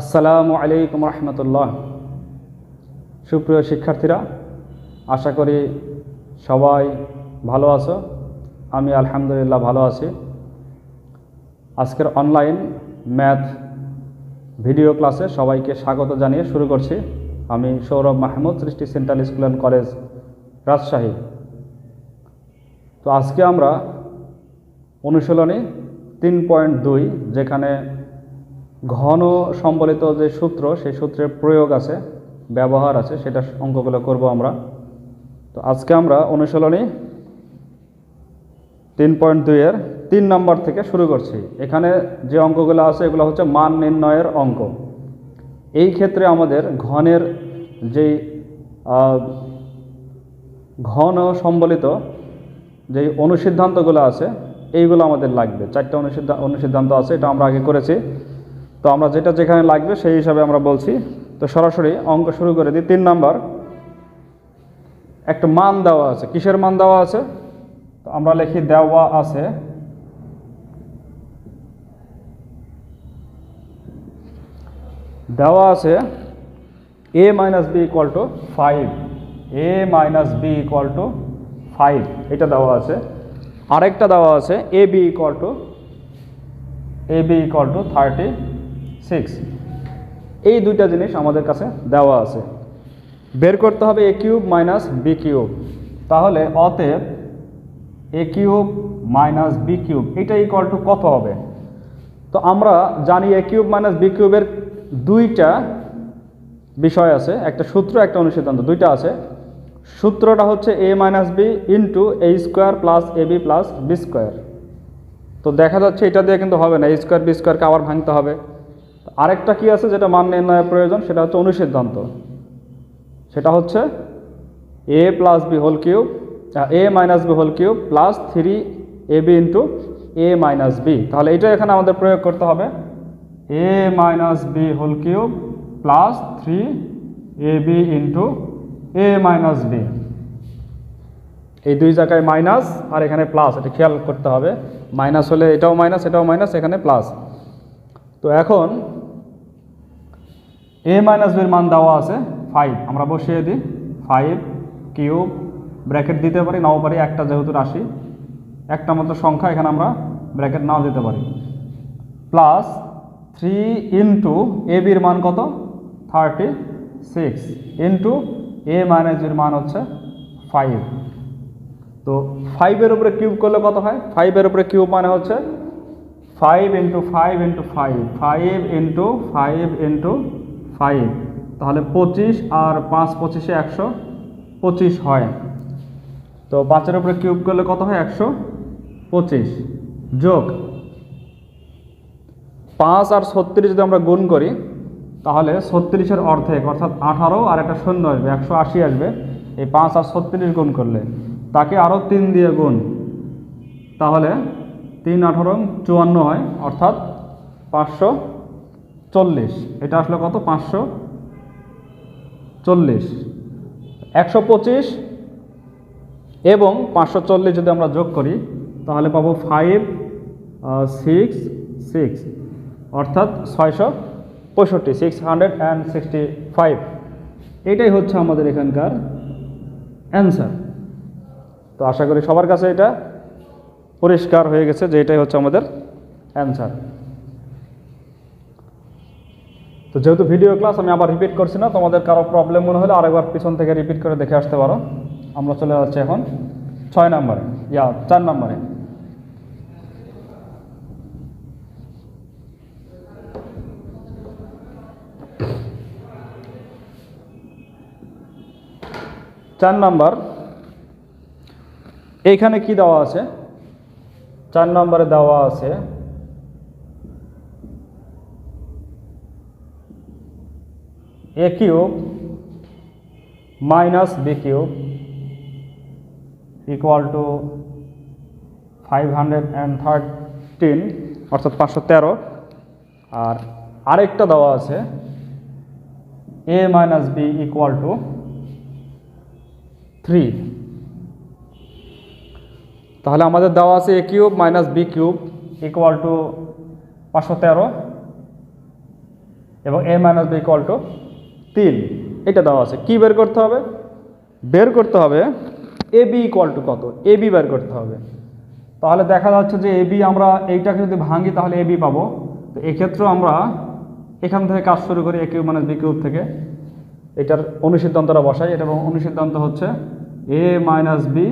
আসসালামু আলাইকুম রহমতুল্লাহ। সুপ্রিয় শিক্ষার্থীরা, আশা করি সবাই ভালো আছো। আমি আলহামদুলিল্লাহ ভালো আছি। আজকের অনলাইন ম্যাথ ভিডিও ক্লাসে সবাইকে স্বাগত জানিয়ে শুরু করছি। আমি Sourav Mahmud, Srishti central school and college Rajshahi. তো আজকে আমরা অনুশীলনী তিন পয়েন্ট দুই, যেখানে ঘন সম্বলিত যে সূত্র, সেই সূত্রের প্রয়োগ আছে, ব্যবহার আছে, সেটা অঙ্কগুলো করব আমরা। তো আজকে আমরা অনুশীলনী তিন পয়েন্ট দুইয়ের তিন নম্বর থেকে শুরু করছি। এখানে যে অঙ্কগুলো আছে, এগুলো হচ্ছে মান নির্ণয়ের অঙ্ক। এই ক্ষেত্রে আমাদের ঘনের যেই ঘন সম্বলিত যেই অনুসিদ্ধান্তগুলো আছে, এইগুলো আমাদের লাগবে। চারটা অনুসিদ্ধা, অনুসিদ্ধান্ত আছে, এটা আমরা আগে করেছি। তো আমরা যেটা যেখানে লাগবে সেই হিসাবে আমরা বলছি। তো সরাসরি অঙ্ক শুরু করে দিই। তিন নাম্বার, একটা মান দেওয়া আছে। কিসের মান দেওয়া আছে? তো আমরা লিখি দেওয়া আছে। দেওয়া আছে A minus B equal to five A minus B equal to five এটা দেওয়া আছে। আরেকটা দেওয়া আছে A B equal to A B equal to thirty six এই দুইটা জিনিস আমাদের কাছে দেওয়া আছে। বের করতে হবে A cube minus B cube তাহলে অতএব A cube minus B cube এটা ইকুয়াল টু কত হবে? তো আমরা জানি এ কিউব মাইনাস বি কিউবের দুইটা বিষয় আছে, একটা সূত্র, একটা অনুসিদ্ধান্ত, দুইটা আছে। সূত্রটা হচ্ছে A minus B into A square plus A B plus B square তো দেখা যাচ্ছে এটা দিয়ে কিন্তু হবে না এ স্কোয়ার বি স্কোয়ারকে আবার ভাঙতে হবে। আরেকটা কি আছে যেটা মান নির্ণয়ের প্রয়োজন? সেটা হচ্ছে অনুসিদ্ধান্ত। সেটা হচ্ছে A plus B whole cube A minus B whole cube plus three A B into A minus B তাহলে এটা এখানে আমাদের প্রয়োগ করতে হবে। A minus B whole cube plus three A B into A minus B এই দুই জায়গায় মাইনাস আর এখানে প্লাস এটা খেয়াল করতে হবে। মাইনাস হলে এটাও মাইনাস এটাও মাইনাস এখানে প্লাস তো এখন এ মাইনাস বির মান দেওয়া আছে ফাইভ আমরা বসিয়ে দিই ফাইভ কিউব ব্র্যাকেট দিতে পারি, নাও পারি একটা যেহেতু রাশি। একটা মতো সংখ্যা, এখানে আমরা ব্র্যাকেট নাও দিতে পারি। প্লাস থ্রি ইন্টু এ বির মান কত? Thirty six into A minus বির মান হচ্ছে ফাইভ তো ফাইভের উপরে কিউব করলে কত হয়? ফাইভের উপরে কিউব মানে হচ্ছে five into five into five five into five into five তাহলে পঁচিশ আর পাঁচ পঁচিশে একশো পঁচিশ হয়। তো পাঁচের উপরে কিউব করলে কত হয়? একশো পঁচিশ। যোগ পাঁচ আর ছত্রিশ যদি আমরা গুণ করি, তাহলে ছত্রিশের অর্ধেক, অর্থাৎ আঠারো আর একটা শূন্য আসবে, একশো আশি আসবে। এই পাঁচ আর ছত্রিশ গুণ করলে তাকে আরও তিন দিয়ে গুণ। তাহলে তিন আঠারো চুয়ান্ন হয়, অর্থাৎ পাঁচশো চল্লিশ। এটা আসলে কত? পাঁচশো চল্লিশ। একশো পঁচিশ এবং পাঁচশো চল্লিশ যদি আমরা যোগ করি, তাহলে পাবো ফাইভ সিক্স সিক্স অর্থাৎ ছয়শো পঁয়ষট্টি six hundred and sixty five এটাই হচ্ছে আমাদের এখানকার অ্যান্সার তো আশা করি সবার কাছে এটা পরিষ্কার হয়ে গেছে যে এটাই হচ্ছে আমাদের অ্যান্সার তো যেহেতু ভিডিও ক্লাস আমি আবার রিপিট করছি না, তোমাদের কারও প্রবলেম মনে হলে আরেকবার পিছন থেকে রিপিট করে দেখে আসতে পারো। আমরা চলে যাচ্ছি এখন ছয় নম্বরে, ইয়া, চার নম্বরে। চার নাম্বার, এইখানে কি দেওয়া আছে? চার নম্বরে দেওয়া আছে A cube minus B cube equal to five hundred and thirteen অর্থাৎ পাঁচশো তেরো। আর আরেকটা দেওয়া আছে A minus B equal to three তাহলে আমাদের দেওয়া আছে A cube minus B cube equal to পাঁচশো তেরো, এবং A minus B equal to তিন, এটা দেওয়া আছে। কি বের করতে হবে? বের করতে হবে এ বি ইকুয়াল টু কত? এ বি বের করতে হবে। তাহলে দেখা যাচ্ছে যে এ বি আমরা এইটাকে যদি ভাঙি, তাহলে এ বি পাবো। তো এক্ষেত্রেও আমরা এখান থেকে কাজ শুরু করি A cube minus B cube থেকে। এটার অনুসিদ্ধান্তটা বসাই। এটা অনুসিদ্ধান্ত হচ্ছে A minus B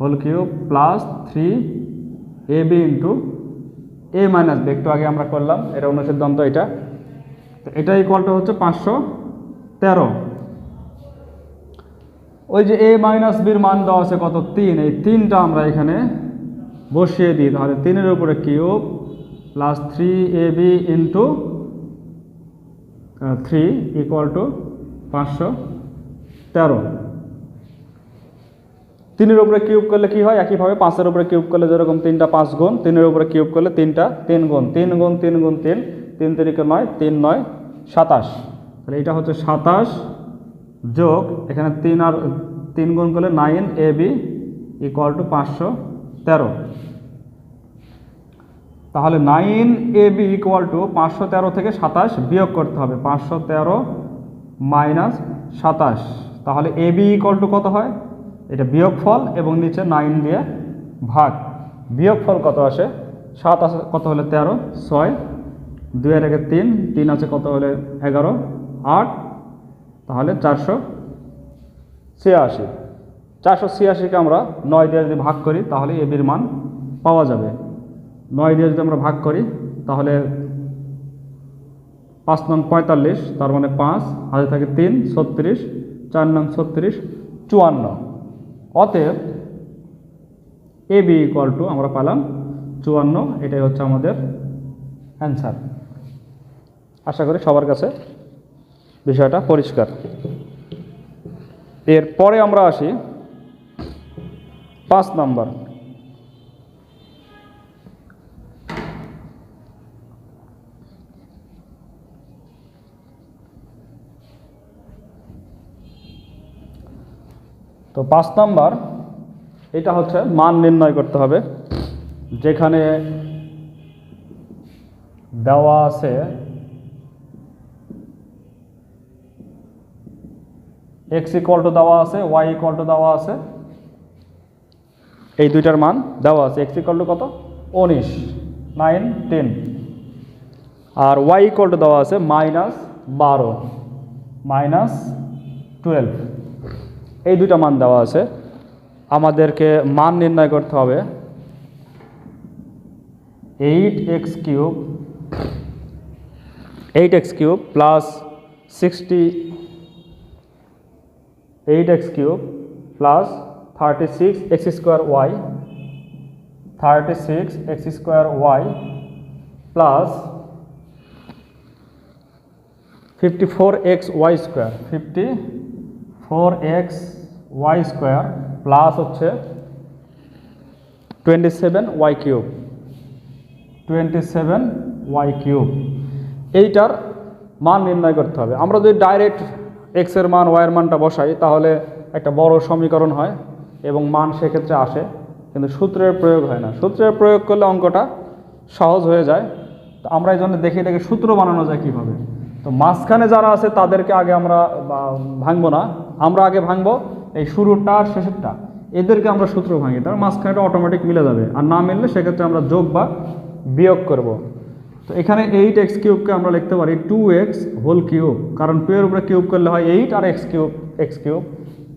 whole cube plus three A B into A minus B একটু আগে আমরা করলাম এটা অনুসিদ্ধান্ত এটা। তো এটা ইকুয়ালটা হচ্ছে পাঁচশো তেরো। ওই যে এ মাইনাস বির মান দেওয়া আছে কত? তিন। এই তিনটা আমরা এখানে বসিয়ে দিই। তাহলে তিনের উপরে cube plus three A B into three equal to পাঁচশো তেরো। তিনের উপরে কিউব করলে কি হয়? একইভাবে পাঁচের উপরে কিউব করলে যেরকম তিনটা পাঁচ গুণ, তিনের উপরে কিউব করলে তিনটা তিন গুণ। তিন গুণ তিন গুণ তিন তিন তিরিকে নয়, তিন নয়, সাতাশ। তাহলে এটা হচ্ছে সাতাশ যোগ, এখানে তিন আর, তিন গুণ করলে nine, A B equal to পাঁচশো তেরো। তাহলে nine, A B equal to পাঁচশো তেরো থেকে সাতাশ বিয়োগ করতে হবে, পাঁচশো তেরো মাইনাস সাতাশ। তাহলে এ বি ইকুয়াল টু কত হয়? এটা বিয়োগফল এবং নিচে নাইন দিয়ে ভাগ। বিয়োগফল কত আসে? সাত আছে কত হলে তেরো? ছয়। দুই এর আগে তিন তিন আছে কত হলে এগারো? আট, তাহলে চারশো ছিয়াশি। চারশো ছিয়াশিকে আমরা নয় দিয়ে যদি ভাগ করি, তাহলে এবির মান পাওয়া যাবে। নয় দিয়ে যদি আমরা ভাগ করি, তাহলে পাঁচ নং পঁয়তাল্লিশ, তার মানে পাঁচ, হাতে থাকে তিন, ছত্রিশ, চার নং ছত্রিশ, চুয়ান্ন। অতএব এ বি ইকুয়াল টু আমরা পেলাম চুয়ান্ন, এটাই হচ্ছে আমাদের অ্যান্সার আশা করি সবার কাছে বিষয়টা পরিষ্কার। এরপরে আমরা আসি পাঁচ নাম্বার। তো পাঁচ নাম্বার, এটা হচ্ছে মান নির্ণয় করতে হবে। যেখানে দেওয়া আছে এক্স ইকুয়াল টু দেওয়া আছে ওয়াই ইকুয়াল টু দেওয়া আছে। এই দুইটার মান দেওয়া আছে এক্স ইকুয়াল টু কত? উনিশ নাইন টেন আর ওয়াই ইকুয়াল টু দেওয়া আছে মাইনাস বারো মাইনাস টুয়েলভ এই দুইটা মান দেওয়া আছে। আমাদেরকে মান নির্ণয় করতে হবে। Eight X cube eight X cube plus sixty eight X cube plus thirty six X square Y, thirty six X square Y plus fifty four X Y square, fifty four X Y square plus হচ্ছে twenty seven Y cube, twenty seven Y cube. এইটার মান নির্ণয় করতে হবে। আমরা যদি direct এক্সের মান ওয়াইয়ের মানটা বসাই, তাহলে একটা বড় সমীকরণ হয় এবং মান সেক্ষেত্রে আসে, কিন্তু সূত্রের প্রয়োগ হয় না। সূত্রের প্রয়োগ করলে অঙ্কটা সহজ হয়ে যায়। তো আমরা এই জন্য দেখি দেখে সূত্র বানানো যায় কীভাবে। তো মাঝখানে যারা আছে, তাদেরকে আগে আমরা ভাঙবো না। আমরা আগে ভাঙবো এই শুরুটা আর শেষেরটা। এদেরকে আমরা সূত্র ভাঙি, তার মাঝখানেটা অটোমেটিক মিলে যাবে। আর না মিললে সেক্ষেত্রে আমরা যোগ বা বিয়োগ করব। তো এখানে এইট এক্স কিউবকে আমরা লিখতে পারি টু এক্স হোল কিউব কারণ টু এর উপরে কিউব করলে হয় এইট আর এক্স কিউব এক্স কিউব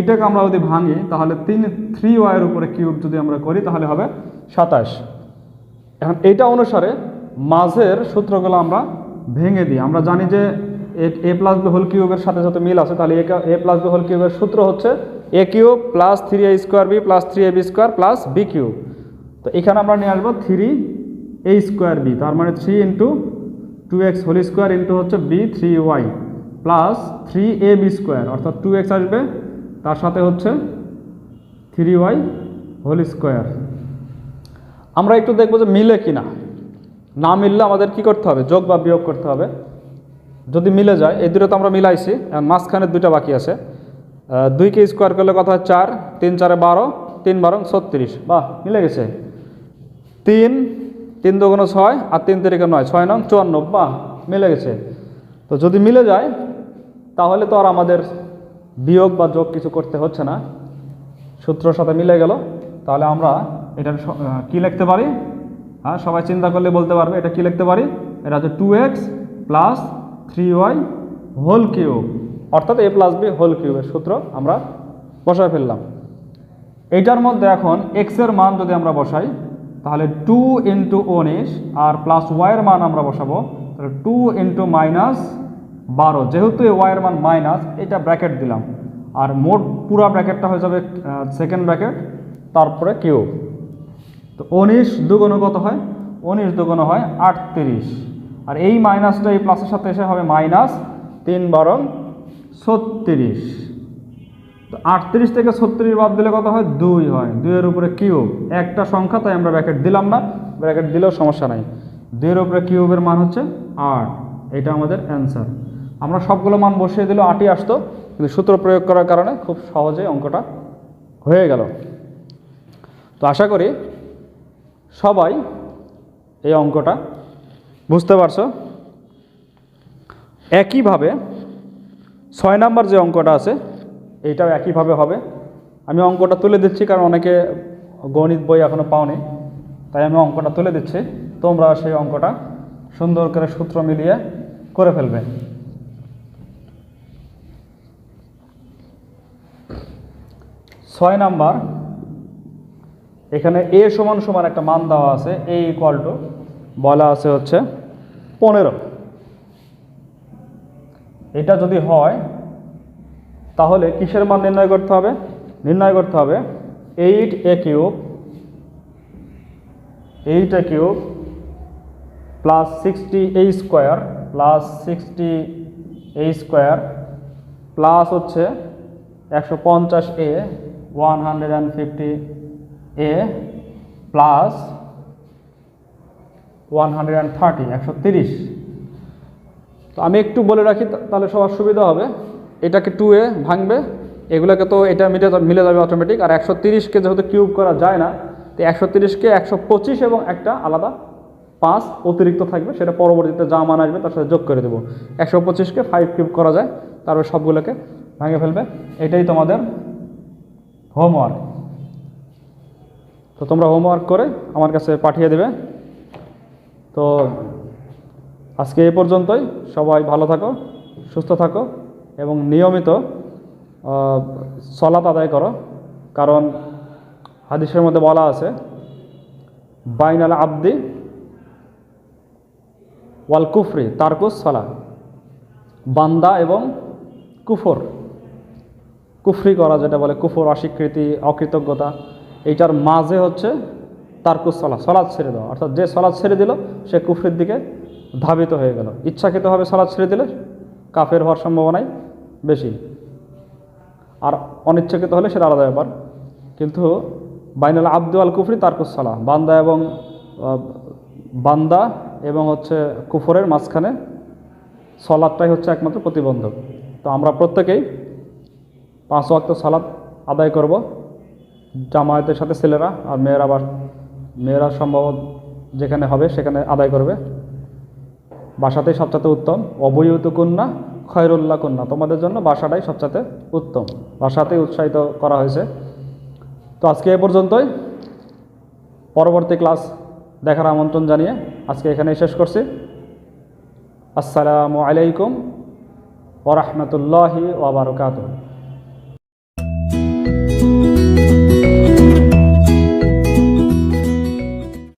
এটাকে আমরা যদি ভাঙি, তাহলে তিন থ্রি ওয়াইয়ের উপরে কিউব যদি আমরা করি, তাহলে হবে সাতাশ। এখন এইটা অনুসারে মাঝের সূত্রগুলো আমরা ভেঙে দিই। আমরা জানি যে এ প্লাস বি হোল কিউবের সাথে সাথে মিল আছে, তাহলে এ প্লাস বি হোল কিউবের সূত্র হচ্ছে A cube plus three A square B plus three A B square plus B cube তো এখানে আমরা নিয়ে আসব থ্রি এ স্কোয়ার বি তার মানে three into two X whole square into হচ্ছে B three Y plus three A B square অর্থাৎ two x আসবে, তার সাথে হচ্ছে থ্রি ওয়াই হোল স্কোয়ার আমরা একটু দেখব যে মিলে কি না মিললে আমাদের কি করতে হবে? যোগ বা বিয়োগ করতে হবে। যদি মিলে যায়, এই দুটো তো আমরা মিলাইছি এখন মাঝখানে দুইটা বাকি আছে। দুইকে স্কোয়ার করলে কত হয়? চার, তিন চারে বারো, তিন বারো ছত্রিশ। বাহ, মিলে গেছে। তিন তিন দুগুণ ছয় আর তিন তারিখে নয়, ছয় নং চুয়ান্ন, বাহ, মিলে গেছে। তো যদি মিলে যায়, তাহলে তো আর আমাদের বিয়োগ বা যোগ কিছু করতে হচ্ছে না। সূত্রর সাথে মিলে গেল। তাহলে আমরা এটা কি লিখতে পারি? হ্যাঁ সবাই চিন্তা করলে বলতে পারবে, এটা কি লিখতে পারি? এটা হচ্ছে two X plus three Y whole cube অর্থাৎ এ প্লাস বি হোল কিউবের সূত্র আমরা বসায় ফেললাম। এইটার মধ্যে এখন এক্সের মান যদি আমরা বসাই তাহলে টু ইন্টু উনিশ আর প্লাস ওয়াইয়ের মান আমরা বসাবো। তাহলে টু ইন্টু মাইনাস বারো, যেহেতু এই ওয়াইয়ের মান মাইনাস এটা ব্র্যাকেট দিলাম। আর মোট পুরো ব্র্যাকেটটা হয়ে যাবে সেকেন্ড ব্র্যাকেট তারপরে কিউব তো উনিশ দুগুণ কত হয়? উনিশ দুগুণ হয় আটত্রিশ। আর এই মাইনাসটা এই প্লাসের সাথে এসে হবে মাইনাস তিন বারং ছত্রিশ। তো আটত্রিশ থেকে ছত্রিশ বাদ দিলে কত হয়? দুই হয়। দুইয়ের উপরে কিউব। একটা সংখ্যা, তাই আমরা ব্র্যাকেট দিলাম না। ব্র্যাকেট দিলেও সমস্যা নাই। দুইয়ের উপরে কিউবের মান হচ্ছে আট। এটা আমাদের অ্যান্সার আমরা সবগুলো মান বসিয়ে দিলেও আটই আসতো, কিন্তু সূত্র প্রয়োগ করার কারণে খুব সহজেই অঙ্কটা হয়ে গেল। তো আশা করি সবাই এই অঙ্কটা বুঝতে পারছ। একইভাবে ছয় নাম্বার যে অঙ্কটা আছে এইটাও একইভাবে হবে। আমি অঙ্কটা তুলে দিচ্ছি কারণ অনেকে গণিত বই এখনও পাওনি। তাই আমি অঙ্কটা তুলে দিচ্ছি। তোমরা সেই অঙ্কটা সুন্দর করে সূত্র মিলিয়ে করে ফেলবে। ছয় নাম্বার, এখানে এ সমান সমান একটা মান দেওয়া আছে, এ ইকুয়াল টু বলা আছে হচ্ছে পনেরো। এটা যদি হয় তাহলে কিসের মান নির্ণয় করতে হবে? নির্ণয় করতে হবে eight A cube eight A cube plus sixty A square plus sixty A square plus হচ্ছে একশো পঞ্চাশ A one hundred and fifty A plus one hundred and thirty একশো তিরিশ। তো আমি একটু বলে রাখি তাহলে সবার সুবিধা হবে। এটাকে টু এ ভাঙবে, এগুলোকে তো এটা মিলে মিলে যাবে অটোমেটিক আর একশো তিরিশকে যেহেতু কিউব করা যায় না, তো একশো তিরিশকে একশো পঁচিশ এবং একটা আলাদা পাঁচ অতিরিক্ত থাকবে, সেটা পরবর্তীতে যা মান আসবে তার সাথে যোগ করে দেবো। একশো পঁচিশকে ফাইভ কিউব করা যায়, তারপর সবগুলোকে ভাঙে ফেলবে। এটাই তোমাদের হোমওয়ার্ক তো তোমরা হোমওয়ার্ক করে আমার কাছে পাঠিয়ে দেবে। তো আজকে এ পর্যন্তই, সবাই ভালো থাকো, সুস্থ থাকো। এবং নিয়মিত সলাত আদায় করো। কারণ হাদিসের মধ্যে বলা আছে, বাইনাল আব্দি ওয়াল কুফরি তারকুস সলা বান্দা এবং কুফর। কুফরি করা যেটা বলে, কুফর, অস্বীকৃতি, অকৃতজ্ঞতা, এইটার মাঝে হচ্ছে তারকুস সলা সলাদ ছেড়ে দেওয়া। অর্থাৎ যে সলাদ ছেড়ে দিল, সে কুফরির দিকে ধাবিত হয়ে গেল। ইচ্ছাকৃতভাবে সলাদ ছেড়ে দিলে কাফের হওয়ার সম্ভাবনাই বেশি। আর অনিচ্ছাকৃত হলে সেটা আলাদা ব্যাপার। কিন্তু বাইনাল আব্দু আল কুফরি তারকুস সলা বান্দা এবং বান্দা এবং হচ্ছে কুফরের মাঝখানে সলাদটাই হচ্ছে একমাত্র প্রতিবন্ধক। তো আমরা প্রত্যেকেই পাঁচ ওয়াক্ত সালাদ আদায় করব। জামায়াতের সাথে ছেলেরা আর মেয়েরা আবার, মেয়েরা সম্ভব যেখানে হবে সেখানে আদায় করবে। বাসাতেই সবচাইতে উত্তম। অবৈহিত কন্যা খয়রুল্লাহ কন্যা তোমাদের জন্য বাসাটাই সবচাইতে উত্তম। বাসাতেই উৎসাহিত করা হয়েছে। তো আজকে এ পর্যন্তই। পরবর্তী ক্লাস দেখার আমন্ত্রণ জানিয়ে আজকে এখানেই শেষ করছি। আসসালামু আলাইকুম ওরহমতুল্লাহি ওবরকাতুহ